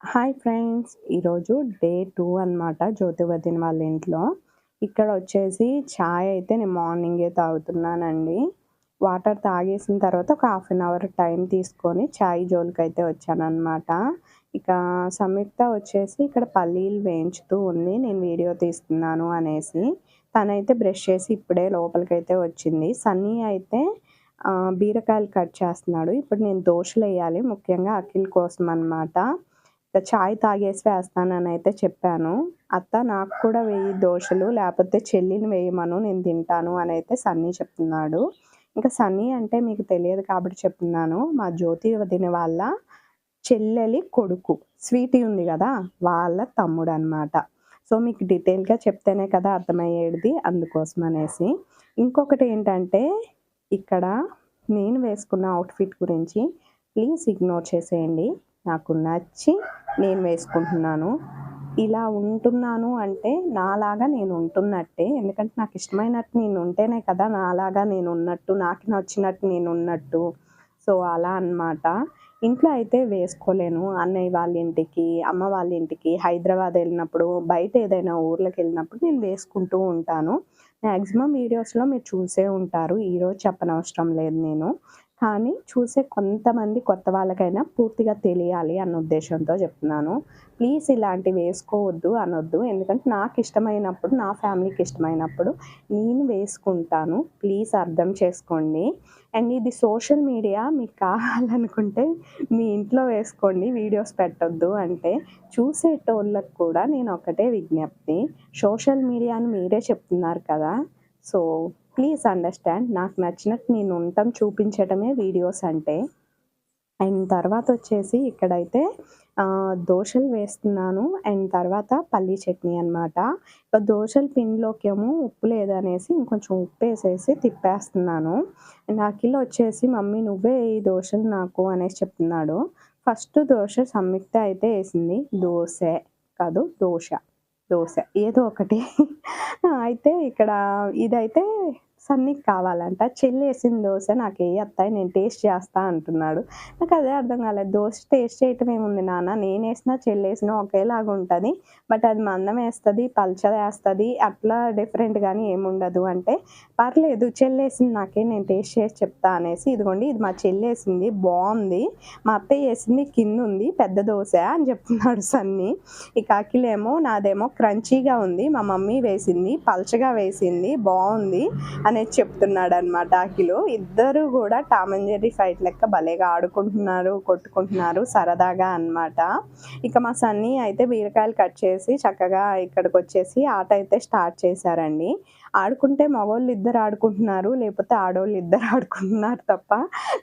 Hi friends ఈరోజు day two అనమాట జ్యోతి వాళ్ళ ఇంట్లో. ఇక్కడ వచ్చేసి చాయ్ అయితే నేను మార్నింగే తాగుతున్నానండి. వాటర్ తాగేసిన తర్వాత ఒక హాఫ్ అన్ అవర్ టైం తీసుకొని చాయ్ జోలికి అయితే వచ్చానమాట ఇక సంయుక్త వచ్చేసి ఇక్కడ పల్లీలు వేయించుతూ ఉంది నేను వీడియో తీస్తున్నాను అనేసి. తనైతే బ్రష్ చేసి ఇప్పుడే లోపలికైతే వచ్చింది. సన్నీ అయితే బీరకాయలు కట్ చేస్తున్నాడు. ఇప్పుడు నేను దోశలు వేయాలి ముఖ్యంగా అఖిల్ కోసం అన్నమాట చాయ్ తాగేసి వేస్తానని అయితే చెప్పాను. అత్త నాకు కూడా వెయ్యి దోశలు లేకపోతే చెల్లిని వేయమను నేను తింటాను అని అయితే సన్నీ చెప్తున్నాడు. ఇంకా సన్నీ అంటే మీకు తెలియదు కాబట్టి చెప్తున్నాను. మా జ్యోతి వదిన వాళ్ళ చెల్లెలి కొడుకు స్వీటీ ఉంది కదా వాళ్ళ తమ్ముడు అనమాట సో మీకు డీటెయిల్గా చెప్తేనే కదా అర్థమయ్యేది అందుకోసం అనేసి. ఇంకొకటి ఏంటంటే ఇక్కడ నేను వేసుకున్న అవుట్ఫిట్ గురించి ప్లీజ్ ఇగ్నోర్ చేసేయండి. నాకు నచ్చి నేను వేసుకుంటున్నాను. ఇలా ఉంటున్నాను అంటే నాలాగా నేను ఉంటున్నట్టే. ఎందుకంటే నాకు ఇష్టమైనట్టు నేను ఉంటేనే కదా నాలాగా నేను ఉన్నట్టు నాకు నచ్చినట్టు నేను ఉన్నట్టు. సో అలా అన్నమాట. ఇంట్లో అయితే వేసుకోలేను. అన్నయ్య వాళ్ళ ఇంటికి అమ్మ వాళ్ళ ఇంటికి హైదరాబాద్ వెళ్ళినప్పుడు బయట ఏదైనా ఊర్లోకి వెళ్ళినప్పుడు నేను వేసుకుంటూ ఉంటాను. మ్యాక్సిమం వీడియోస్లో మీరు చూసే ఉంటారు. ఈరోజు చెప్పనవసరం లేదు నేను. కానీ చూసే కొంతమంది కొత్త వాళ్ళకైనా పూర్తిగా తెలియాలి అన్న ఉద్దేశంతో చెప్తున్నాను. ప్లీజ్ ఇలాంటివి వేసుకోవద్దు అనొద్దు. ఎందుకంటే నాకు ఇష్టమైనప్పుడు నా ఫ్యామిలీకి ఇష్టమైనప్పుడు నేను వేసుకుంటాను. ప్లీజ్ అర్థం చేసుకోండి. అండ్ ఇది సోషల్ మీడియా మీకు కావాలనుకుంటే మీ ఇంట్లో వేసుకోండి వీడియోస్ పెట్టొద్దు అంటే చూసేటోళ్ళకు కూడా నేను ఒకటే విజ్ఞప్తి. సోషల్ మీడియాని మీరే చెప్తున్నారు కదా. So please understand. నాకు నచ్చినట్టు నేను ఉండటం చూపించడమే వీడియోస్ అంటే. అండ్ తర్వాత వచ్చేసి ఇక్కడైతే దోశలు వేస్తున్నాను. అండ్ తర్వాత పల్లీ చట్నీ అనమాట ఇక దోశల పిండిలోకి ఏమో ఉప్పు లేదనేసి ఇంకొంచెం ఉప్పు వేసేసి తిప్పేస్తున్నాను. అండ్ వచ్చేసి మమ్మీ నువ్వే ఈ దోశలు నాకు అనేసి చెప్తున్నాడు. ఫస్ట్ దోశ సంయుక్త అయితే వేసింది. దోశ కాదు దోశ. దోశ. ఏదో ఒకటి. అయితే ఇక్కడ ఇదైతే సన్నీకి కావాలంట. చెల్లి వేసిన దోశ నాకు ఏ అత్తాయి నేను టేస్ట్ చేస్తా అంటున్నాడు. నాకు అదే అర్థం కాలేదు. దోశ టేస్ట్ చేయటం ఏముంది నాన్న? నేను వేసినా చెల్లి వేసినా ఒకేలాగా ఉంటుంది. బట్ అది మందం వేస్తుంది పల్చ వేస్తుంది అట్లా డిఫరెంట్ కానీ ఏముండదు. అంటే పర్లేదు చెల్లి వేసింది నాకే నేను టేస్ట్ చేసి చెప్తా అనేసి ఇదిగోండి ఇది మా చెల్లి వేసింది బాగుంది. మా అత్తయ్య వేసింది కింద ఉంది పెద్ద దోశ అని చెప్తున్నాడు సన్నీ. ఇక అఖిలేమో నాదేమో క్రంచీగా ఉంది. మా మమ్మీ వేసింది పల్చగా వేసింది బాగుంది అనేది చెప్తున్నాడు అనమాట అఖిలు. ఇద్దరు కూడా టామ్ అండ్ జెర్రీ ఫైట్ లెక్క భలేగా ఆడుకుంటున్నారు కొట్టుకుంటున్నారు సరదాగా అన్నమాట. ఇక మా సన్నీ అయితే బీరకాయలు కట్ చేసి చక్కగా ఇక్కడికి వచ్చేసి ఆట అయితే స్టార్ట్ చేశారండి. ఆడుకుంటే మగవాళ్ళు ఇద్దరు ఆడుకుంటున్నారు లేకపోతే ఆడవాళ్ళు ఇద్దరు ఆడుకుంటున్నారు తప్ప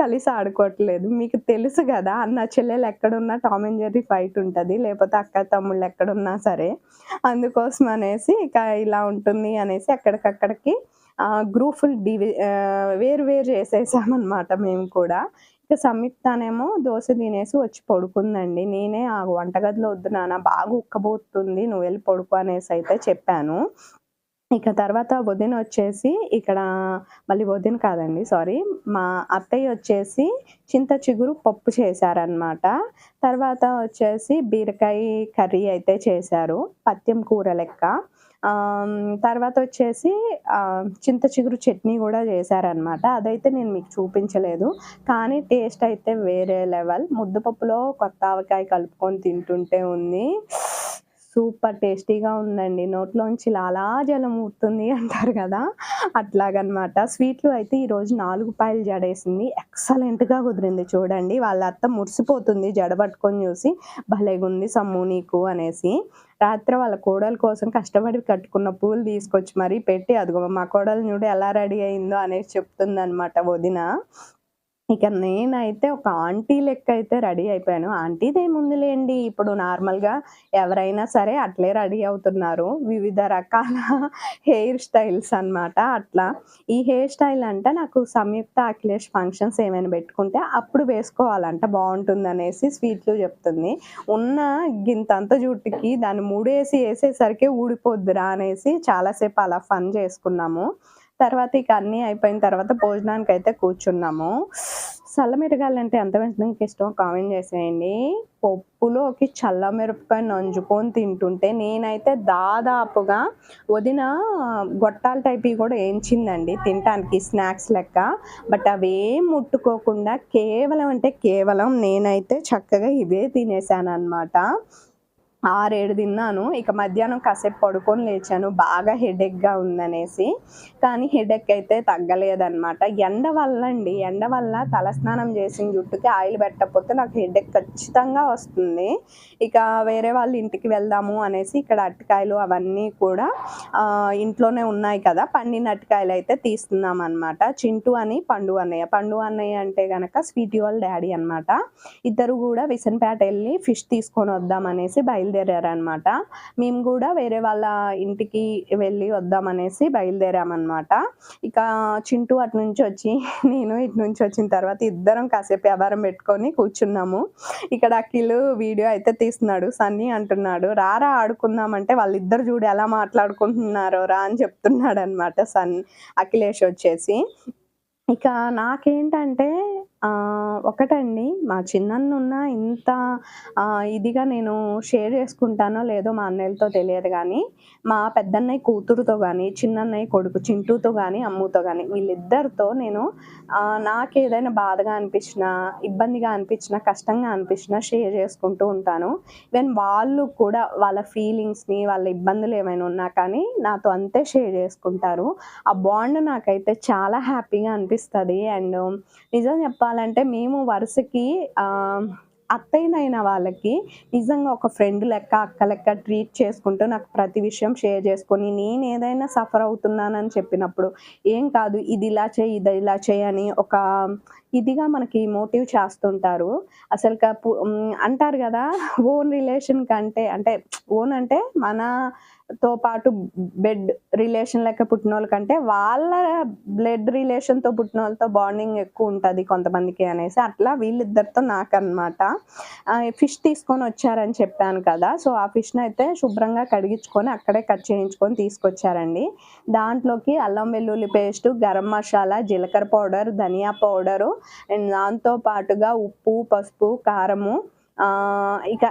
కలిసి ఆడుకోవట్లేదు. మీకు తెలుసు కదా అన్న చెల్లెలు ఎక్కడున్నా టామ్ అండ్ జెర్రీ ఫైట్ ఉంటుంది లేకపోతే అక్క తమ్ముళ్ళు ఎక్కడున్నా సరే. అందుకోసం అనేసి ఇక ఇలా ఉంటుంది అనేసి ఎక్కడికక్కడికి గ్రూపులు డివి వేరు వేరు చేసేసామన్నమాట మేము కూడా. ఇక సంయుక్తనేమో దోశ తినేసి వచ్చి పడుకుందండి. నేనే ఆ వంటగదిలో వద్దు నాన్న బాగా ఉక్కబోతుంది నువ్వు వెళ్ళి పడుకో అనేసి అయితే చెప్పాను. ఇక తర్వాత వదిన వచ్చేసి ఇక్కడ మళ్ళీ వదిన కాదండి సారీ మా అత్తయ్య వచ్చేసి చింత చిగురు పప్పు చేశారనమాట తర్వాత వచ్చేసి బీరకాయ కర్రీ అయితే చేశారు పత్యం కూర లెక్క. తర్వాత వచ్చేసి చింత చిగురు చట్నీ కూడా చేశారనమాట అదైతే నేను మీకు చూపించలేదు. కానీ టేస్ట్ అయితే వేరే లెవెల్. ముద్దపప్పులో కొత్త ఆవకాయ కలుపుకొని తింటుంటే ఉంది. సూపర్ టేస్టీగా ఉందండి. నోట్లోంచి లాలా జలం ఊరుతుంది అంటారు కదా? అట్లాగనమాట. స్వీట్లు అయితే ఈరోజు నాలుగు పాయలు జడేసింది. ఎక్సలెంట్గా కుదిరింది చూడండి. వాళ్ళ అత్త మురిసిపోతుంది జడ పట్టుకొని చూసి. భలేగుంది సమ్ము నీకు అనేసి. రాత్రి వాళ్ళ కోడల కోసం కష్టపడి కట్టుకున్న పూలు తీసుకొచ్చి మరీ పెట్టి అదిగో మా కోడలు చూడు ఎలా రెడీ అయిందో అనేసి చెప్తుంది అనమాట వదిన. ఇక నేనైతే ఒక ఆంటీ లెక్క అయితే రెడీ అయిపోయాను. ఆంటీది ముందులేండి ఇప్పుడు నార్మల్గా ఎవరైనా సరే అట్లే రెడీ అవుతున్నారు. వివిధ రకాల హెయిర్ స్టైల్స్ అన్నమాట అట్లా. ఈ హెయిర్ స్టైల్ అంటే నాకు సంయుక్త అఖిలేష్ ఫంక్షన్స్ ఏమైనా పెట్టుకుంటే అప్పుడు వేసుకోవాలంట బాగుంటుంది అనేసి స్వీట్లు చెప్తుంది. ఉన్న గింతంత జుట్టుకి దాన్ని మూడేసి వేసేసరికి ఊడిపోద్దురా అనేసి చాలాసేపు అలా ఫన్ చేసుకున్నాము. తర్వాత ఇక అన్నీ అయిపోయిన తర్వాత భోజనానికి అయితే కూర్చున్నాము. చల్లమిరగాయలు అంటే ఎంత మందికి ఇష్టం. కామెంట్ చేసేయండి. పప్పులోకి చల్ల మిరపకాయ నంజుకొని తింటుంటే నేనైతే దాదాపుగా వదిన గొట్టాల టైప్ కూడా వేయించిందండి తినటానికి స్నాక్స్ లెక్క. బట్ అవేం ముట్టుకోకుండా కేవలం అంటే కేవలం నేనైతే చక్కగా ఇవే తినేసాను అనమాట ఆరేడు తిన్నాను. ఇక మధ్యాహ్నం కాసేపు పడుకొని లేచాను. బాగా హెడేక్గా ఉందనేసి. కానీ హెడేక్ అయితే తగ్గలేదన్నమాట. ఎండ వల్ల అండి ఎండ వల్ల తలస్నానం చేసిన జుట్టుకి ఆయిల్ పెట్టకపోతే నాకు హెడేక్ ఖచ్చితంగా వస్తుంది. ఇక వేరే వాళ్ళ ఇంటికి వెళ్దాము అనేసి ఇక్కడ అరటికాయలు అవన్నీ కూడా ఇంట్లోనే ఉన్నాయి కదా. పండిన అరటికాయలు అయితే తీస్తున్నాం అనమాట చింటూ అని పండు అన్నయ్య. పండు అన్నయ్య అంటే కనుక స్వీట్ వాళ్ళ డాడీ అన్నమాట. ఇద్దరు కూడా విసన్పేట వెళ్ళి ఫిష్ తీసుకొని వద్దాం అనేసి బయలుదేరారనమాట మేము కూడా వేరే వాళ్ళ ఇంటికి వెళ్ళి వద్దామనేసి బయలుదేరామన్నమాట. ఇక చింటూ అటు నుంచి వచ్చి నేను ఇటు నుంచి వచ్చిన తర్వాత ఇద్దరం కాసేపు వ్యాపారం పెట్టుకొని కూర్చున్నాము. ఇక్కడ అఖిల్ వీడియో అయితే తీస్తున్నాడు సన్నీ అంటున్నాడు రారా ఆడుకుందామంటే వాళ్ళిద్దరు చూడు ఎలా మాట్లాడుకుంటున్నారో రా అని చెప్తున్నాడు అనమాట సన్ అఖిలేష్ వచ్చేసి. ఇక నాకేంటంటే ఒకటండి. మా చిన్నన్నున్న ఇంత ఇదిగా నేను షేర్ చేసుకుంటానో లేదో మా అన్నయ్యలతో తెలియదు కానీ మా పెద్దన్నయ్య కూతురుతో కానీ చిన్నన్నయ్య కొడుకు చింటూతో కానీ అమ్ముతో కానీ వీళ్ళిద్దరితో నేను నాకు ఏదైనా బాధగా అనిపించినా ఇబ్బందిగా అనిపించినా కష్టంగా అనిపించినా షేర్ చేసుకుంటూ ఉంటాను. ఈవెన్ వాళ్ళు కూడా వాళ్ళ ఫీలింగ్స్ని వాళ్ళ ఇబ్బందులు ఏమైనా ఉన్నా కానీ నాతో అంతే షేర్ చేసుకుంటారు. ఆ బాండ్ నాకైతే చాలా హ్యాపీగా అనిపిస్తుంది. అండ్ నిజం చెప్పాలి చెప్పాలంటే మేము వరుసకి అత్తయ్యనైన వాళ్ళకి నిజంగా ఒక ఫ్రెండ్ లెక్క అక్క లెక్క ట్రీట్ చేసుకుంటూ నాకు ప్రతి విషయం షేర్ చేసుకొని నేను ఏదైనా సఫర్ అవుతున్నానని చెప్పినప్పుడు ఏం కాదు ఇది ఇలా చేయి ఇది ఇలా చేయి అని ఒక ఇదిగా మనకి మోటివ్ చేస్తుంటారు. అసలు అంటారు కదా ఓన్ రిలేషన్ కంటే అంటే ఓన్ అంటే మన తో పాటు బెడ్ రిలేషన్ లెక్క పుట్టిన వాళ్ళ కంటే వాళ్ళ బ్లడ్ రిలేషన్తో పుట్టిన వాళ్ళతో బాండింగ్ ఎక్కువ ఉంటుంది కొంతమందికి అనేసి. అట్లా వీళ్ళిద్దరితో నాకు ఫిష్ తీసుకొని వచ్చారని చెప్పాను కదా. సో ఆ ఫిష్ని అయితే శుభ్రంగా కడిగించుకొని అక్కడే కట్ చేయించుకొని తీసుకొచ్చారండి. దాంట్లోకి అల్లం వెల్లుల్లి పేస్ట్ గరం మసాలా జీలకర్ర పౌడర్ ధనియా పౌడరు అండ్ దాంతో పాటుగా ఉప్పు పసుపు కారము ఇక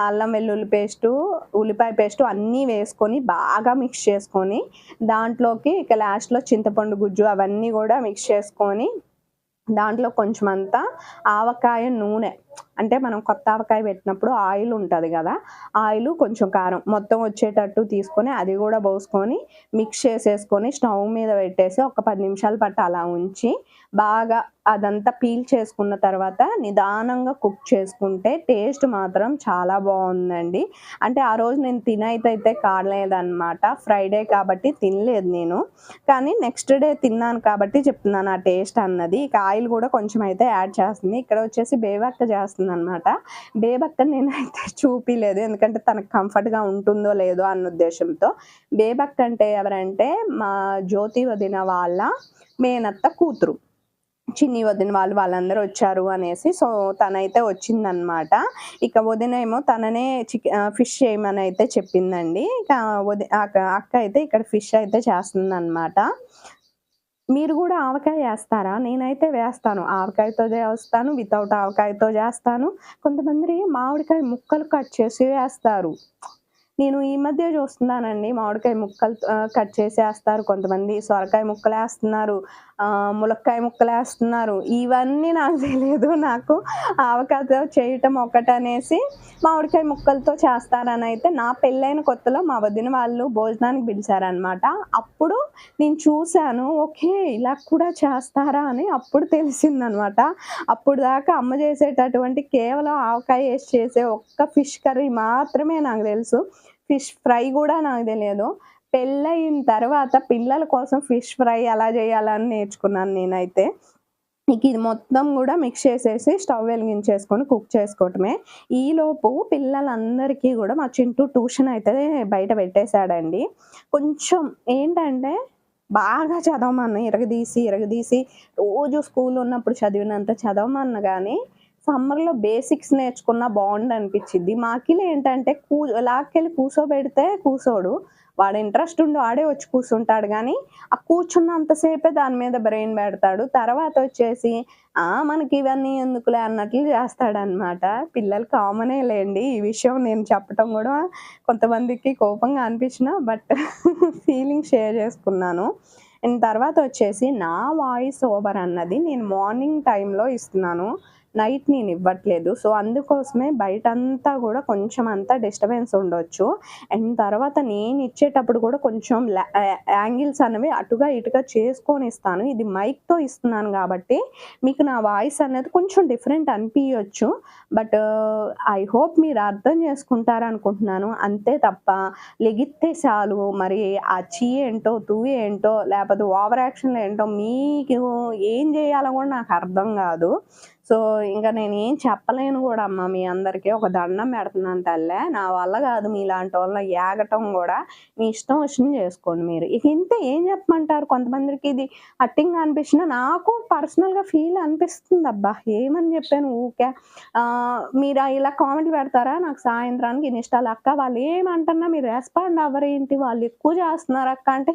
అల్లం వెల్లుల్లి పేస్టు ఉల్లిపాయ పేస్టు అన్నీ వేసుకొని బాగా మిక్స్ చేసుకొని దాంట్లోకి ఇక లాస్ట్లో చింతపండు గుజ్జు అవన్నీ కూడా మిక్స్ చేసుకొని దాంట్లో కొంచెం అంతా ఆవకాయ నూనె అంటే మనం కొత్త ఆవకాయ పెట్టినప్పుడు ఆయిల్ ఉంటుంది కదా ఆయిల్ కొంచెం కారం మొత్తం వచ్చేటట్టు తీసుకొని అది కూడా పోసుకొని మిక్స్ చేసేసుకొని స్టవ్ మీద పెట్టేసి ఒక పది నిమిషాల పాటు అలా ఉంచి బాగా అదంతా పీల్ చేసుకున్న తర్వాత నిదానంగా కుక్ చేసుకుంటే టేస్ట్ మాత్రం చాలా బాగుందండి. అంటే ఆ రోజు నేను తినైతే అయితే కాలేదన్నమాట ఫ్రైడే కాబట్టి తినలేదు నేను. కానీ నెక్స్ట్ డే తిన్నాను కాబట్టి చెప్తున్నాను ఆ టేస్ట్ అన్నది. ఇక ఆయిల్ కూడా కొంచెం అయితే యాడ్ చేస్తుంది. ఇక్కడ వచ్చేసి బేవక్క చేస్తుంది అనమాట బేబక్కని నేనైతే చూపిలేదు. ఎందుకంటే తనకు కంఫర్ట్గా ఉంటుందో లేదో అన్న ఉద్దేశంతో. బేబక్క అంటే ఎవరంటే మా జ్యోతి వదిన వాళ్ళ మేనత్త కూతురు. చిన్ని వదిన వాళ్ళు వాళ్ళందరూ వచ్చారు అనేసి సో తనైతే వచ్చిందనమాట ఇక వదిన ఏమో తననే చికెన్ ఫిష్ చేయమని అయితే చెప్పిందండి. ఇక వది అక్క అక్క అయితే ఇక్కడ ఫిష్ అయితే చేస్తుందన్నమాట. మీరు కూడా ఆవకాయ వేస్తారా? నేనైతే వేస్తాను. ఆవకాయతో చేస్తాను వితౌట్ ఆవకాయతో చేస్తాను. కొంతమంది మామిడికాయ ముక్కలు కట్ చేసి వేస్తారు. నేను ఈ మధ్య చూస్తున్నానండి మామిడికాయ ముక్కలు కట్ చేసి వేస్తారు కొంతమంది. సొరకాయ ముక్కలు వేస్తున్నారు ములక్కాయ ముక్కలు వేస్తున్నారు ఇవన్నీ నాకు తెలియదు. నాకు ఆవకాయతో చేయటం ఒకటనేసి మామిడికాయ ముక్కలతో చేస్తారని అయితే నా పెళ్ళైన కొత్తలో మా వదిన వాళ్ళు భోజనానికి పిలిచారనమాట అప్పుడు నేను చూశాను ఓకే ఇలా కూడా చేస్తారా అని అప్పుడు తెలిసిందనమాట అప్పుడు దాకా అమ్మ చేసేటటువంటి కేవలం ఆవకాయ వేసి చేసే ఒక్క ఫిష్ కర్రీ మాత్రమే నాకు తెలుసు. ఫిష్ ఫ్రై కూడా నాకు తెలియదు. పెళ్ళయిన తర్వాత పిల్లల కోసం ఫిష్ ఫ్రై ఎలా చేయాలని నేర్చుకున్నాను నేనైతే. ఇక ఇది మొత్తం కూడా మిక్స్ చేసేసి స్టవ్ వెలిగించేసుకొని కుక్ చేసుకోవటమే. ఈలోపు పిల్లలందరికీ కూడా మా చింటూ ట్యూషన్ అయితే బయట పెట్టేశాడండి. కొంచెం ఏంటంటే బాగా చదవమన్న ఇరగదీసి ఇరగదీసి రోజు స్కూల్ ఉన్నప్పుడు చదివినంత చదవమన్న కానీ సమ్మర్లో బేసిక్స్ నేర్చుకున్న బాగుండు అనిపించింది మా అఖిల్ ఏంటంటే కూ లాక్కెళ్ళి కూర్చోబెడితే కూర్చోడు వాడు ఇంట్రెస్ట్ ఉండి వాడే వచ్చి కూర్చుంటాడు కానీ ఆ కూర్చున్నంతసేపే దాని మీద బ్రెయిన్ పెడతాడు. తర్వాత వచ్చేసి ఆ మనకి ఇవన్నీ ఎందుకులే అన్నట్లు చేస్తాడనమాట పిల్లలు కామనే లేండి. ఈ విషయం నేను చెప్పటం కూడా కొంతమందికి కోపంగా అనిపించిన బట్ ఫీలింగ్ షేర్ చేసుకున్నాను. అండ్ తర్వాత వచ్చేసి నా వాయిస్ ఓవర్ అన్నది నేను మార్నింగ్ టైంలో ఇస్తున్నాను. నైట్ నేను ఇవ్వట్లేదు. సో అందుకోసమే బయట అంతా కూడా కొంచెం అంతా డిస్టర్బెన్స్ ఉండొచ్చు. అండ్ తర్వాత నేను ఇచ్చేటప్పుడు కూడా కొంచెం యాంగిల్స్ అనేవి అటుగా ఇటుగా చేసుకొని ఇస్తాను. ఇది మైక్తో ఇస్తున్నాను కాబట్టి మీకు నా వాయిస్ అనేది కొంచెం డిఫరెంట్ అనిపించవచ్చు బట్ ఐ హోప్ మీరు అర్థం చేసుకుంటారు అనుకుంటున్నాను. అంతే తప్ప లెగిత్తే చాలు. మరి ఆ చీ ఏంటో తువ్వి ఏంటో లేకపోతే ఓవర్ యాక్షన్ ఏంటో మీకు ఏం చేయాలో కూడా నాకు అర్థం కాదు. సో ఇంకా నేను ఏం చెప్పలేను కూడా అమ్మ మీ అందరికీ. ఒక దండం పెడుతున్నాను తల్లే. నా వల్ల కాదు మీలాంటి వాళ్ళ ఏగటం కూడా. మీ ఇష్టం వచ్చింది చేసుకోండి మీరు. ఇక ఇంతే ఏం చెప్పమంటారు? కొంతమందికి ఇది అట్టింగ్ అనిపించినా నాకు పర్సనల్గా ఫీల్ అనిపిస్తుంది అబ్బా ఏమని చెప్పాను ఊకే. మీరు ఇలా కామెంట్ పెడతారా? నాకు సాయంత్రానికి ఇన్ని ఇష్టాలు అక్క. వాళ్ళు ఏమంటున్నా మీరు రెస్పాండ్ అవ్వరేంటి? వాళ్ళు ఎక్కువ చేస్తున్నారు అక్క అంటే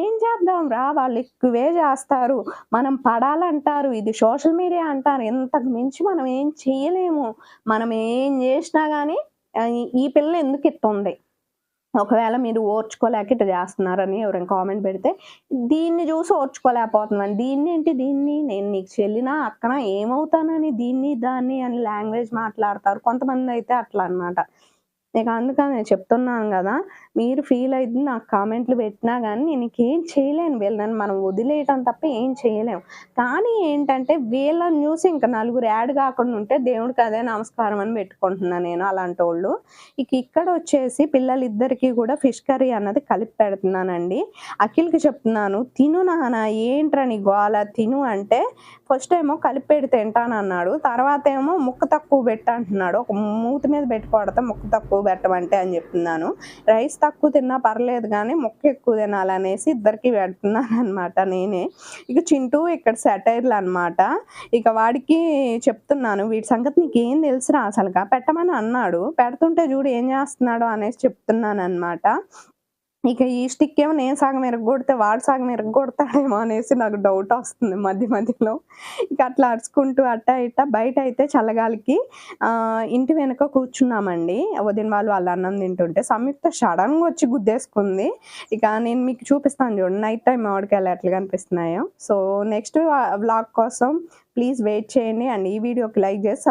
ఏం చేద్దాం రా? వాళ్ళు ఎక్కువే చేస్తారు. మనం పడాలంటారు. ఇది సోషల్ మీడియా అంటారు. అంతకు మించి మనం ఏం చేయలేము. మనం ఏం చేసినా కానీ ఈ పిల్ల ఎందుకు ఇట్టుంది ఒకవేళ మీరు ఓర్చుకోలేక ఇట్లా చేస్తున్నారని ఎవరైనా కామెంట్ పెడితే దీన్ని చూసి ఓర్చుకోలేకపోతున్నాను. దీన్ని ఏంటి? దీన్ని నేను నీకు చెల్లినా అక్కడ ఏమవుతానని దీన్ని దాన్ని అని లాంగ్వేజ్ మాట్లాడతారు. కొంతమంది అయితే అట్లా అన్నమాట. నీకు అందుకని నేను చెప్తున్నాను కదా మీరు ఫీల్ అయింది నాకు కామెంట్లు పెట్టినా కానీ నేను ఏం చేయలేను వీళ్ళని మనం వదిలేయటం తప్ప ఏం చేయలేము. కానీ ఏంటంటే వీళ్ళని చూసి ఇంకా నలుగురు యాడ్ కాకుండా ఉంటే దేవుడికి అదే నమస్కారం అని పెట్టుకుంటున్నాను నేను అలాంటి వాళ్ళు ఇక ఇక్కడ వచ్చేసి పిల్లలిద్దరికీ కూడా ఫిష్ కర్రీ అన్నది కలిపి పెడుతున్నానండి. అఖిల్కి చెప్తున్నాను తిను నాన్న ఏంట్రా నీ గోల? తిను అంటే ఫస్ట్ ఏమో కలిపి పెడి తింటానన్నాడు తర్వాత ఏమో ముక్క తక్కువ పెట్టంటున్నాడు ఒక మూతి మీద పెట్టి కొడతా ముక్క తక్కువ పెట్టమంటే అని చెప్తున్నాను. రైస్ తక్కువ తిన్నా పర్లేదు కానీ ముక్క ఎక్కువ తినాలనేసి ఇద్దరికి పెడుతున్నాను అనమాట నేనే. ఇక చింటూ ఇక్కడ సెటైర్లు అనమాట ఇక వాడికి చెప్తున్నాను వీటి సంగతి నీకేం తెలుసురా అసలుగా? పెట్టమని అన్నాడు. పెడుతుంటే చూడు ఏం చేస్తున్నాడు అనేసి చెప్తున్నాను అనమాట ఇక ఈ స్టిక్ ఏమో నేను సగం ఎరగొడితే వాడు సగం ఎరగొడతాడేమో అనేసి నాకు డౌట్ వస్తుంది మధ్య మధ్యలో. ఇక అట్లా అరుచుకుంటూ అట్ట ఇట్ట బయట అయితే చల్లగాలికి ఇంటి వెనుక కూర్చున్నామండి. వదిన వాళ్ళు వాళ్ళ అన్నం తింటుంటే సంయుక్త సడన్గా వచ్చి గుద్దేసుకుంది. ఇక నేను మీకు చూపిస్తాను చూడండి నైట్ టైం మామిడికాయలు ఎట్లా కనిపిస్తున్నాయో. సో నెక్స్ట్ వ్లాగ్ కోసం ప్లీజ్ వెయిట్ చేయండి అండ్ ఈ వీడియోకి లైక్ చేసి